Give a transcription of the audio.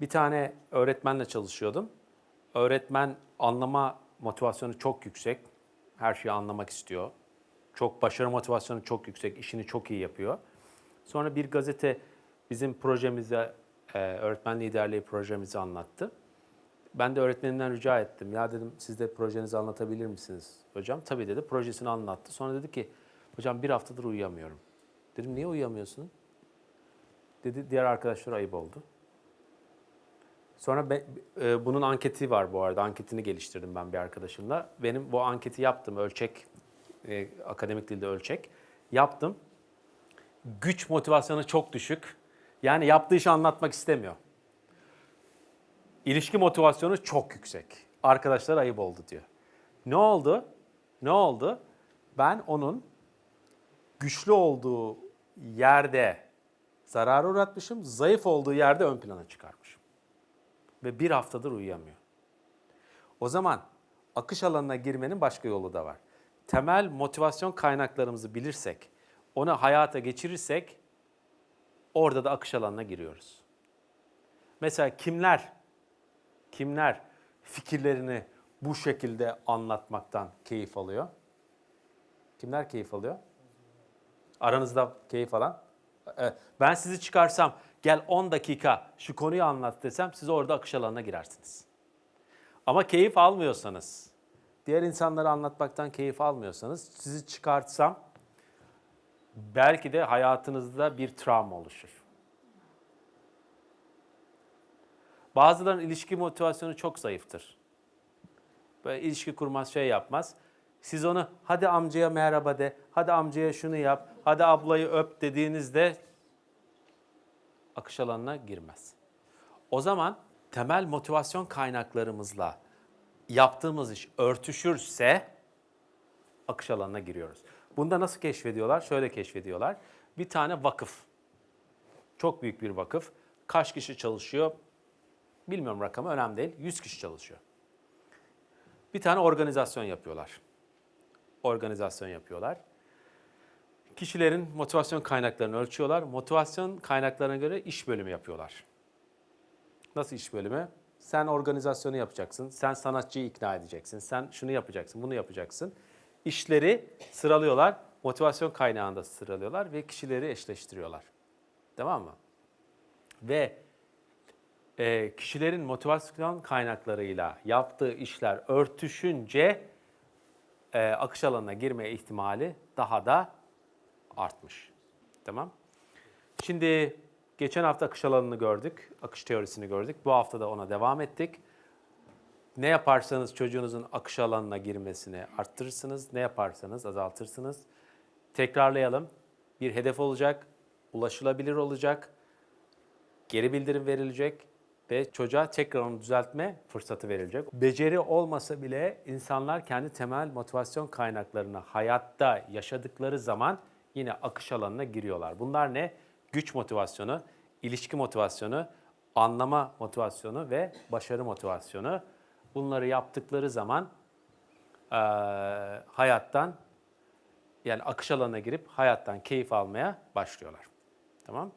Bir tane öğretmenle çalışıyordum. Öğretmen anlama motivasyonu çok yüksek. Her şeyi anlamak istiyor. Çok başarı motivasyonu çok yüksek. işini çok iyi yapıyor. Sonra bir gazete bizim projemize, e, öğretmen liderliği projemizi anlattı. Ben de öğretmenimden rica ettim. Ya dedim siz de projenizi anlatabilir misiniz hocam? Tabii dedi. Projesini anlattı. Sonra dedi ki hocam bir haftadır uyuyamıyorum. Dedim niye uyuyamıyorsun? Dedi diğer arkadaşlar ayıp oldu. Sonra be- e, bunun anketi var bu arada. Anketini geliştirdim ben bir arkadaşımla. Benim bu anketi yaptım. Ölçek, e, akademik dilde ölçek. Yaptım. Güç motivasyonu çok düşük. Yani yaptığı işi anlatmak istemiyor. İlişki motivasyonu çok yüksek. Arkadaşlar ayıp oldu diyor. Ne oldu? Ne oldu? Ben onun güçlü olduğu yerde zarar uğratmışım, zayıf olduğu yerde ön plana çıkarmışım. Ve bir haftadır uyuyamıyor. O zaman akış alanına girmenin başka yolu da var. Temel motivasyon kaynaklarımızı bilirsek, onu hayata geçirirsek orada da akış alanına giriyoruz. Mesela kimler kimler fikirlerini bu şekilde anlatmaktan keyif alıyor? Kimler keyif alıyor? Aranızda keyif alan? Ee, Ben sizi çıkarsam gel 10 dakika şu konuyu anlat desem siz orada akış alanına girersiniz. Ama keyif almıyorsanız, diğer insanları anlatmaktan keyif almıyorsanız sizi çıkartsam belki de hayatınızda bir travma oluşur. Bazılarının ilişki motivasyonu çok zayıftır. Böyle ilişki kurmaz, şey yapmaz. Siz onu hadi amcaya merhaba de, hadi amcaya şunu yap, hadi ablayı öp dediğinizde akış alanına girmez. O zaman temel motivasyon kaynaklarımızla yaptığımız iş örtüşürse akış alanına giriyoruz. Bunda nasıl keşfediyorlar? Şöyle keşfediyorlar. Bir tane vakıf. Çok büyük bir vakıf. Kaç kişi çalışıyor? Bilmiyorum rakamı önemli değil. 100 kişi çalışıyor. Bir tane organizasyon yapıyorlar. Organizasyon yapıyorlar. Kişilerin motivasyon kaynaklarını ölçüyorlar. Motivasyon kaynaklarına göre iş bölümü yapıyorlar. Nasıl iş bölümü? Sen organizasyonu yapacaksın, sen sanatçıyı ikna edeceksin, sen şunu yapacaksın, bunu yapacaksın. İşleri sıralıyorlar, motivasyon kaynağında sıralıyorlar ve kişileri eşleştiriyorlar. Tamam mı? Ve e, kişilerin motivasyon kaynaklarıyla yaptığı işler örtüşünce e, akış alanına girme ihtimali daha da artmış. Tamam. Şimdi geçen hafta akış alanını gördük, akış teorisini gördük. Bu hafta da ona devam ettik. Ne yaparsanız çocuğunuzun akış alanına girmesini arttırırsınız, ne yaparsanız azaltırsınız. Tekrarlayalım. Bir hedef olacak, ulaşılabilir olacak, geri bildirim verilecek ve çocuğa tekrar onu düzeltme fırsatı verilecek. Beceri olmasa bile insanlar kendi temel motivasyon kaynaklarını hayatta yaşadıkları zaman yine akış alanına giriyorlar. Bunlar ne? Güç motivasyonu, ilişki motivasyonu, anlama motivasyonu ve başarı motivasyonu. Bunları yaptıkları zaman eee, hayattan yani akış alanına girip hayattan keyif almaya başlıyorlar. Tamam?